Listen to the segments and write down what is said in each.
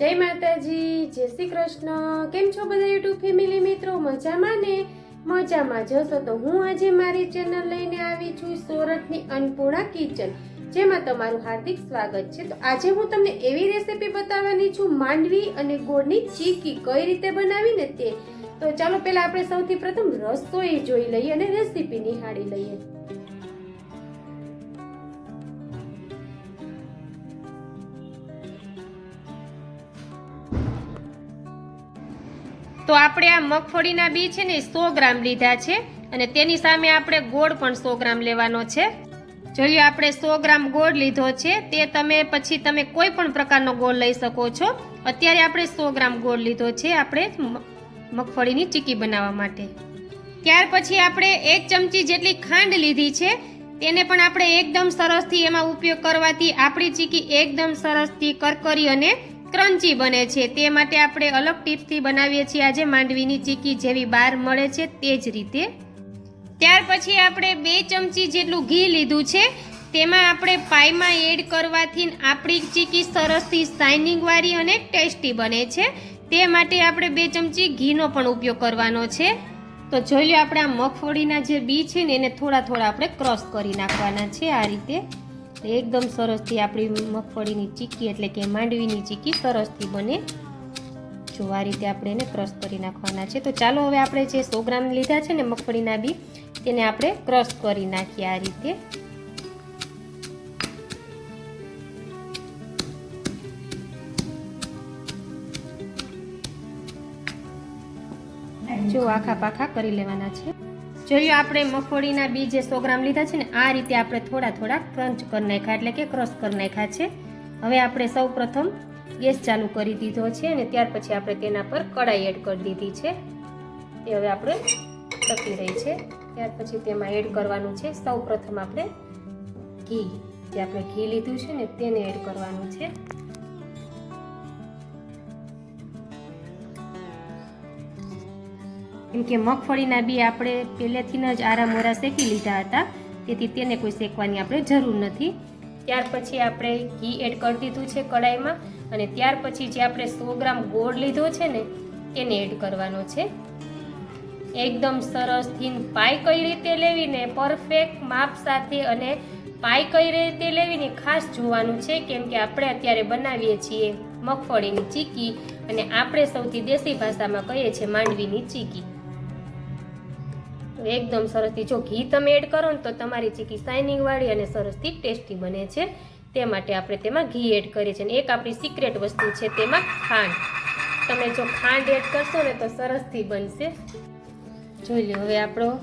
જય માતાજી, જય શ્રી કૃષ્ણ. કેમ છો બધા યુટ્યુબ ફેમિલી મિત્રો? મજામાં ને? મજામાં જશો તો હું આજે મારી ચેનલ લઈને આવી છું સોરઠની અન્નપૂર્ણા કિચન, જેમાં તમારું હાર્દિક સ્વાગત છે. તો આજે હું તમને એવી રેસીપી બતાવવાની છું, માંડવી અને ગોળની ચીકી કઈ રીતે બનાવી ને તે. તો ચાલો પહેલા આપણે સૌથી પ્રથમ રસોઈ જોઈ લઈએ અને રેસીપી નિહાળી લઈએ. તો આપણે આ મગફળીના બી છે ને સો ગ્રામ લીધા છે અને તેની સામે આપણે ગોળ પણ સો ગ્રામ લેવાનો છે. જોઈએ આપણે સો ગ્રામ ગોળ લીધો છે. તે તમે પછી તમે કોઈ પણ પ્રકારનો ગોળ લઈ શકો છો. અત્યારે આપણે સો ગ્રામ ગોળ લીધો છે આપણે મગફળીની ચીકી બનાવવા માટે. ત્યાર પછી આપણે એક ચમચી જેટલી ખાંડ લીધી છે. તેને પણ આપણે એકદમ સરસથી એમાં ઉપયોગ કરવાથી આપણી ચીકી એકદમ સરસથી કરકરી અને ક્રન્ચી બને છે. તે માટે આપણે અલગ ટીપ્સથી બનાવીએ છીએ. આજે માંડવીની ચીકી જેવી બહાર મળે છે તે જ રીતે. ત્યાર પછી આપણે બે ચમચી જેટલું ઘી લીધું છે. તેમાં આપણે પાઈમાં એડ કરવાથી આપણી ચીકી સરસથી શાઇનિંગવાળી અને ટેસ્ટી બને છે. તે માટે આપણે બે ચમચી ઘીનો પણ ઉપયોગ કરવાનો છે. તો જોઈ લો આપણે આ મગફળીના જે બી છે ને એને થોડા થોડા આપણે ક્રોસ કરી નાખવાના છે આ રીતે. એકદમ સરસથી આપણી મગફળીની ચીકી એટલે કે માંડવીની ચીકી સરસથી બને. જો આ રીતે આપણે એને ક્રશ કરી નાખવાના છે. તો ચાલો હવે આપણે જે સો ગ્રામ લીધા છે ને મગફળીના બી, તેને આપણે ક્રશ કરી નાખીએ આ રીતે. જો આખા પાખા કરી લેવાના છે. જોયું આપણે મગફળીના બી જે સો ગ્રામ લીધા છે ને, આ રીતે આપણે થોડા થોડા ક્રંચ કરી નાખ્યા એટલે કે ક્રશ કરી નાખ્યા છે. હવે આપણે સૌ પ્રથમ ગેસ ચાલુ કરી દીધો છે અને ત્યાર પછી આપણે તેના પર કડાઈ એડ કરી દીધી છે. તે હવે આપણે ટકી રહી છે. ત્યાર પછી તેમાં એડ કરવાનું છે. સૌ પ્રથમ આપણે ઘી, જે આપણે ઘી લીધું છે ને, તેને એડ કરવાનું છે. કેમ કે મગફળીના બી આપણે પહેલેથી જ આરામોરા શેકી લીધા હતા. તેથી તેને કોઈ શેકવાની આપણે જરૂર નથી. ત્યાર પછી આપણે ઘી એડ કરી દીધું છે કડાઈમાં અને ત્યાર પછી જે આપણે સો ગ્રામ ગોળ લીધો છે ને તેને એડ કરવાનો છે. એકદમ સરસ થીન પાઈ કઈ રીતે લેવીને, પરફેક્ટ માપ સાથે અને પાઈ કઈ રીતે લેવીને ખાસ જોવાનું છે, કેમ કે આપણે અત્યારે બનાવીએ છીએ મગફળીની ચીકી અને આપણે સૌથી દેશી ભાષામાં કહીએ છીએ માંડવીની ચીકી. એકદમ સરસથી જો ઘી તમે એડ કરો ને તો તમારી ચીકી શાઇનિંગ વાળી અને સરસથી ટેસ્ટી બને છે. તે માટે આપણે તેમાં ઘી એડ કરીએ છીએ અને એક આપણી સિક્રેટ વસ્તુ છે તેમાં ખાંડ. તમે જો ખાંડ એડ કરશો ને તો સરસથી બનશે. જોઈ લો, હવે આપણો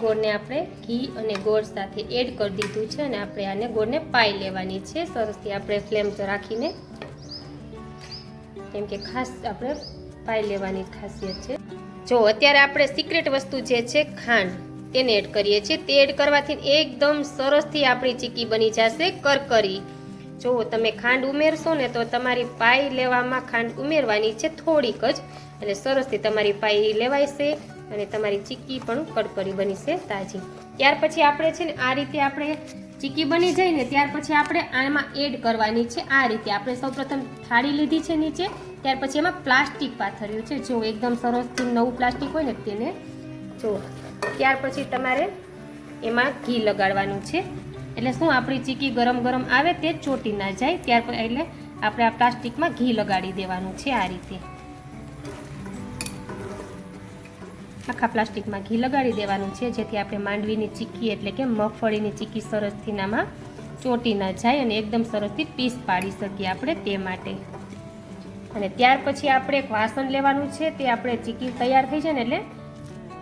ગોળને આપણે ઘી અને ગોળ સાથે એડ કરી દીધું છે અને આપણે આને ગોળને પાઈ લેવાની છે. સરસથી આપણે ફ્લેમ તો રાખીને. કેમ કે ખાસ આપણે પાઈ લેવાની ખાસિયત છે. જો અત્યારે આપણે સિક્રેટ વસ્તુ જે છે, ખાંડ, તેને એડ કરીએ છીએ. તે એડ કરવાથી એકદમ સરસથી આપણી ચીકી બની જશે કરકરી. જો તમે ખાંડ ઉમેરશો ને તો તમારી પાઈ લેવામાં ખાંડ ઉમેરવાની છે થોડીક જ. એટલે સરસથી તમારી પાઈ લેવાય અને તમારી ચીકી પણ કડકરી બની તાજી. ત્યાર પછી આપણે છે ને આ રીતે આપણે ચીકી બની જાય ત્યાર પછી આપણે આમાં એડ કરવાની છે આ રીતે. આપણે સૌપ્રથમ થાળી લીધી છે નીચે, ત્યાર પછી એમાં પ્લાસ્ટિક પાથર્યું છે. જો એકદમ સરસથી નવું પ્લાસ્ટિક હોય ને તેને જો. ત્યાર પછી તમારે એમાં ઘી લગાડવાનું છે. એટલે શું આપણી ચીકી ગરમ ગરમ આવે તે ચોટી ના જાય. ત્યાર પછી એટલે આપણે આ પ્લાસ્ટિકમાં ઘી લગાડી દેવાનું છે આ રીતે. આખા પ્લાસ્ટિકમાં ઘી લગાડી દેવાનું છે, જેથી આપણે માંડવીની ચીકી એટલે કે મગફળીની ચીકી સરસ થીનામાં ચોટી ન જાય અને એકદમ સરસથી પીસ પાડી શકીએ આપણે તે માટે. અને ત્યાર પછી આપણે એક વાસણ લેવાનું છે, તે આપણે ચીકી તૈયાર થઈ જાય ને એટલે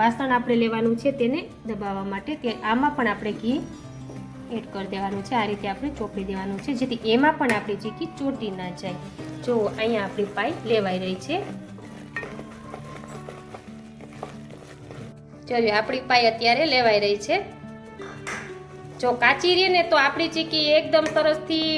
વાસણ આપણે લેવાનું છે તેને દબાવવા માટે. તે આમાં પણ આપણે ઘી એડ કરી દેવાનું છે, આ રીતે આપણે ચોપડી દેવાનું છે, જેથી એમાં પણ આપણી ચીકી ચોટી ન જાય. જો અહીંયા આપણી પાઈ લેવાઈ રહી છે જોઈએ આપણી પાઈ અત્યારે લેવાઈ રહી છે. જો કાચી રહે ને તો આપણી ચીકી એકદમ સરસથી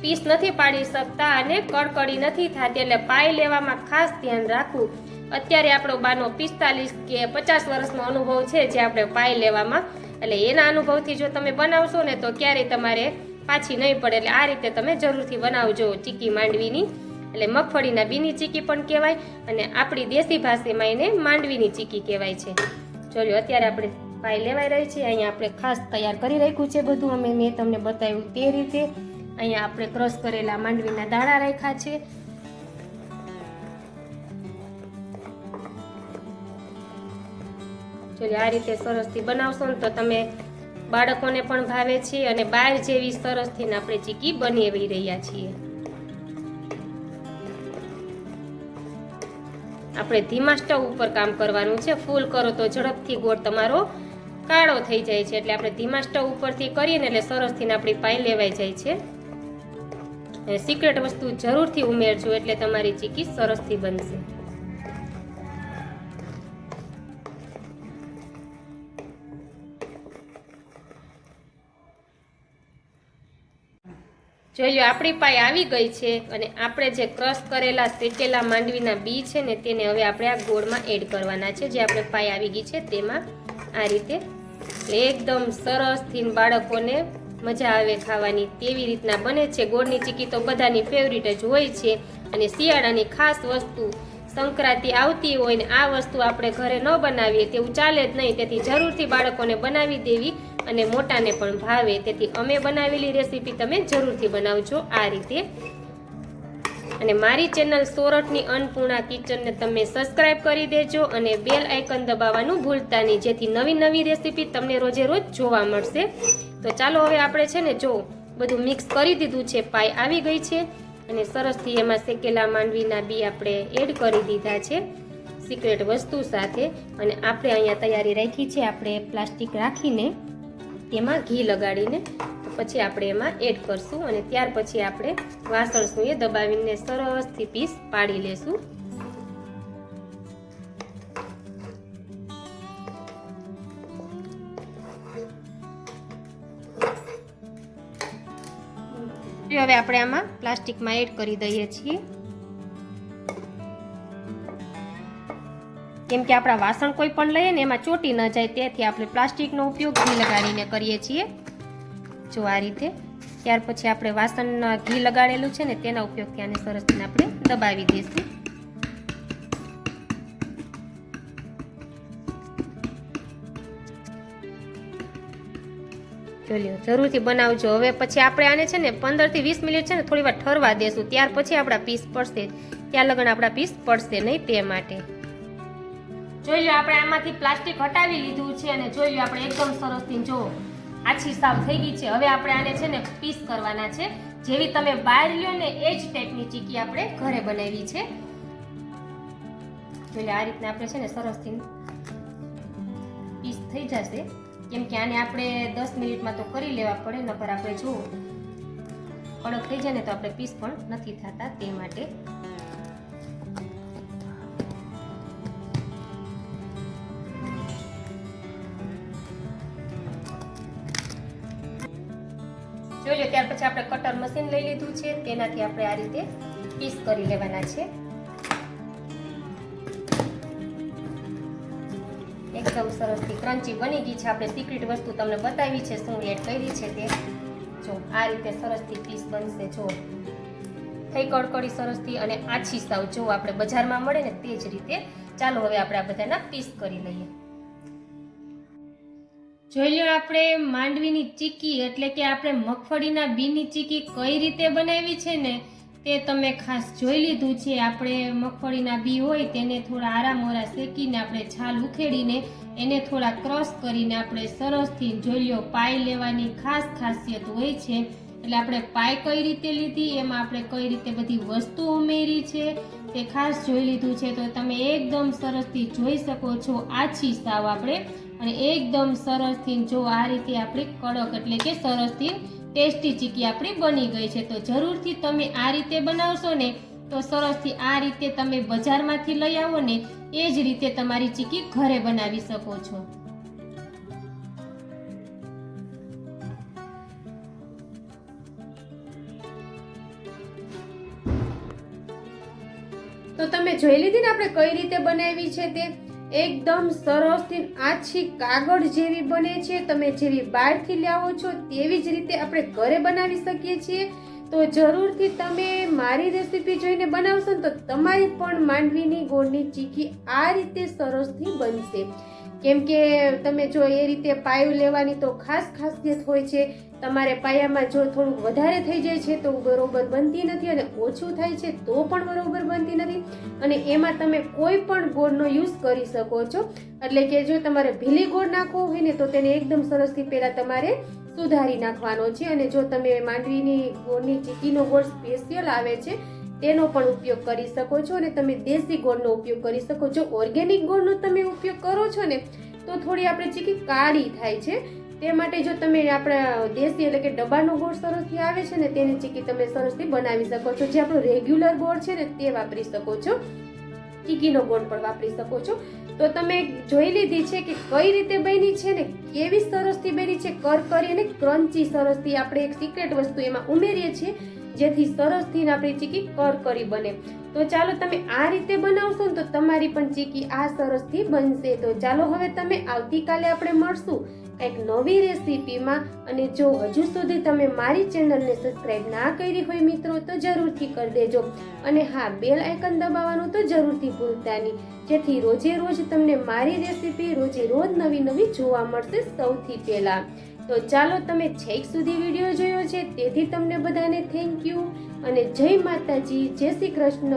પીસ નથી પાડી શકતા અને કડકડી નથી થતી, એટલે પાઈ લેવામાં ખાસ ધ્યાન રાખવું. અત્યારે આપણો બાનો પિસ્તાલીસ કે પચાસ વર્ષનો અનુભવ છે જે આપણે પાઈ લેવામાં. એટલે એના અનુભવથી જો તમે બનાવશો ને તો ક્યારેય તમારે પાછી નહીં પડે, એટલે આ રીતે તમે જરૂરથી બનાવજો ચીકી માંડવીની. એટલે મગફળીના બીની ચીકી પણ કહેવાય અને આપણી દેશી ભાષામાં એને માંડવીની ચીકી કહેવાય છે. જોયું અત્યારે આપણે પાય લેવાઈ રહી છે. અહીંયા આપણે ખાસ તૈયાર કરી રાખ્યું છે બધું. અમે મેં તમને બતાવ્યું તે રીતે અહીંયા આપણે ક્રોસ કરેલા માંડવીના દાણા રાખ્યા છે. જો આ રીતે સરસથી બનાવશો ને તો તમે બાળકોને પણ ભાવે છે અને બહાર જેવી સરસથી આપણે ચીકી બનાવી રહ્યા છીએ. આપણે ધીમા સ્ટવ ઉપર કામ કરવાનું છે. ફૂલ કરો તો ઝડપથી ગોળ તમારો કાળો થઈ જાય છે. એટલે આપણે ધીમા સ્ટવ ઉપરથી કરીએ ને એટલે સરસથી આપણી પાઈ લેવાઈ જાય છે. સિક્રેટ વસ્તુ જરૂરથી ઉમેરજો એટલે તમારી ચીકી સરસથી બનશે. જોઈ લો આપણી પાય આવી ગઈ છે અને આપણે જે ક્રશ કરેલા શેકેલા માંડવીના બી છે ને તેને હવે આપણે આ ગોળમાં એડ કરવાના છે. જે આપણે પાય આવી ગઈ છે તેમાં આ રીતે એકદમ એકદમ સરસથી બાળકોને મજા આવે ખાવાની. તેવી રીતના બને છે. ગોળની ચીકી તો બધાની ફેવરિટ જ હોય છે અને શિયાળાની ખાસ વસ્તુ સંક્રાંતિ આવતી હોય ને આ વસ્તુ આપણે ઘરે ન બનાવીએ તેવું ચાલે જ નહીં. તેથી જરૂરથી બાળકોને બનાવી દેવી અને મોટાને પણ ભાવે. તેથી અમે બનાવેલી રેસીપી તમે જરૂરથી બનાવજો આ રીતે. અને મારી ચેનલ સોરઠની અન્નપૂર્ણા કિચનને તમે સબસ્ક્રાઇબ કરી દેજો અને બેલ આઇકન દબાવવાનું ભૂલતા નહીં. જેથી નવી નવી રેસીપી તમને રોજે રોજ જોવા મળશે. તો ચાલો હવે આપણે છે ને જો બધું મિક્સ કરી દીધું છે, પાઈ આવી ગઈ છે. અને સરસથી એમાં શેકેલા માંડવીના બી આપણે એડ કરી દીધા છે સિક્રેટ વસ્તુ સાથે. અને આપણે અહીંયા તૈયારી રાખી છે, આપણે પ્લાસ્ટિક રાખીને. તેમાં ઘી લગાડીને પછી આપણે એમાં એડ કરશું અને ત્યાર પછી આપણે વાસણ એ દબાવીને સરસથી પીસ પાડી લેશું. હવે આપણે આમાં પ્લાસ્ટિકમાં એડ કરી દઈએ છીએ. કેમ કે આપણા વાસણ કોઈ પણ લઈએ ને એમાં ચોટી ન જાય, તેથી આપણે પ્લાસ્ટિકનો ઉપયોગ ઘી લગાડીને કરીએ છીએ. જો આ રીતે, ત્યાર પછી આપણે વાસણના ઘી લગાડેલું છે ને તેના ઉપયોગથી આને સરસને આપણે દબાવી દઈશું. જોલ્યો જરૂરથી બનાવજો. હવે પછી આપણે આને છે ને પંદરથી વીસ મિનિટ છે ને થોડી વાર ઠરવા દેશું. ત્યાર પછી આપણા પીસ પડશે. ત્યાં લગન આપણા પીસ પડશે નહીં તે માટે. જોઈ લો આપણે આમાંથી પ્લાસ્ટિક હટાવી લીધું છે અને જોઈ લો આપણે એકદમ સરસથી જો આછી સાફ થઈ ગઈ છે. હવે આપણે આને છે ને પીસ કરવાના છે. જેવી તમે બહાર લ્યો ને, એ જ ટાઈપની ચીકી આપણે ઘરે બનાવી છે. જોઈ આ રીતના આપણે છે ને સરસથી પીસ થઈ જશે. કેમ કે આને આપણે દસ મિનિટમાં તો કરી લેવા પડે, નકર આપણે જો કડક થઈ જાય ને તો આપણે પીસ પણ નથી થતા તે માટે. જોઈ ત્યાર પછી આપણે કટર મશીન લઈ લીધું છે. તેનાથી આપણે આ રીતે પીસ કરી લેવાના છે. એકદમ સરસથી ક્રન્ચી બની ગઈ છે. આપણે સિક્રેટ વસ્તુ તમને બતાવી છે, શું એડ કરી છે તે. જો, આ રીતે સરસથી પીસ બનશે. જો, થઈ કડકડી સરસથી અને આછી સાવ જો આપણે બજારમાં મળે ને તે જ રીતે, ચાલો હવે આપણે આ બધાના પીસ કરી લઈએ. જોઈ લો આપણે માંડવીની ચીકી એટલે કે આપણે મગફળીના બીની ચીકી કઈ રીતે બનાવી છે ને તે તમે ખાસ જોઈ લીધું છે. આપણે મગફળીના બી હોય તેને થોડા આરામોરા શેકીને આપણે છાલ ઉખેડીને એને થોડા ક્રશ કરીને આપણે સરસથી જોઈ લો પાય લેવાની ખાસ ખાસિયત હોય છે. એટલે આપણે પાય કઈ રીતે લીધી, એમાં આપણે કઈ રીતે બધી વસ્તુ ઉમેરી છે તે ખાસ જોઈ લીધું છે. તો તમે એકદમ સરસથી જોઈ શકો છો. આછી સાવ આપણે અને એકદમ સરસથી જો આ રીતે આપણી કડક એટલે કે સરસથી ટેસ્ટી ચીકી આપણી બની ગઈ છે, તો જરૂરથી તમે આ રીતે બનાવશો ને, તો સરસથી આ રીતે તમે બજારમાંથી લઈ આવો ને, એ જ રીતે તમારી ચીકી ઘરે બનાવી શકો છો. તો તમે જોઈ લીધી ને આપણે કઈ રીતે બનાવી છે તે? એકદમ સરસથી આછી કાગળ જેવી બને છે. તમે જેવી બહારથી લાવો છો તેવી જ રીતે આપણે ઘરે બનાવી શકીએ છીએ. તો જરૂરથી તમે મારી રેસીપી જોઈને બનાવશો ને તો તમારી પણ માંડવીની ગોળની ચીકી આ રીતે સરસથી બનશે. કેમ કે તમે જો એ રીતે પાયું લેવાની તો ખાસ ખાસિયત હોય છે, તમારે પાયામાં જો થોડુંક વધારે થઈ જાય છે તો બરોબર બનતી નથી અને ઓછું થાય છે તો પણ બરોબર બનતી નથી. અને એમાં તમે કોઈ પણ ગોળનો યુઝ કરી શકો છો. એટલે કે જો તમારે ભીલી ગોળ નાખવો હોય ને તો તેને એકદમ સરસથી પહેલાં તમારે સુધારી નાખવાનો છે. અને જો તમે માંડવીની ગોળની ચીકીનો ગોળ સ્પેશિયલ આવે છે તેનો પણ ઉપયોગ કરી શકો છો અને તમે દેશી ગોળનો ઉપયોગ કરી શકો છો. ઓર્ગેનિક ગોળનો તમે ઉપયોગ કરો છો ને, તો થોડી આપણે ચીકી કાળી થાય છે, તે માટે જો તમે આપણા દેશી એટલે કે ડબ્બાનો ગોળ સરસથી આવે છે ને, તેની ચીકી તમે સરસથી બનાવી શકો છો. જે આપણો રેગ્યુલર ગોળ છે ને, તે વાપરી શકો છો. ચીકીનો ગોળ પણ વાપરી શકો છો. તો તમે જોઈ લીધી છે કે કઈ રીતે બની છે ને, કેવી સરસથી બની છે કરકરી અને ક્રન્ચી સરસથી આપણે એક સિક્રેટ વસ્તુ એમાં ઉમેરીએ છીએ જેથી સરસ થઈને આપણી ચીકી કરકરી બને. તો ચાલો તમે આ રીતે બનાવશો ને તો તમારી પણ ચીકી આ સરસથી બનશે. તો ચાલો હવે તમે આવતીકાલે આપણે મળશું કંઈક નવી રેસીપીમાં. અને જો હજુ સુધી તમે મારી ચેનલને સબસ્ક્રાઇબ ના કરી હોય મિત્રો, તો જરૂરથી કરી દેજો. અને હા, બેલ આઇકન દબાવવાનું તો જરૂરથી ભૂલતા નહીં. જેથી રોજે રોજ તમને મારી રેસીપી રોજે રોજ નવી નવી જોવા મળશે સૌથી પહેલા. તો ચાલો તમે છેક સુધી વીડિયો જોયો છે, તેથી તમને બધાને થેન્ક યુ અને જય માતાજી, જય શ્રી કૃષ્ણ.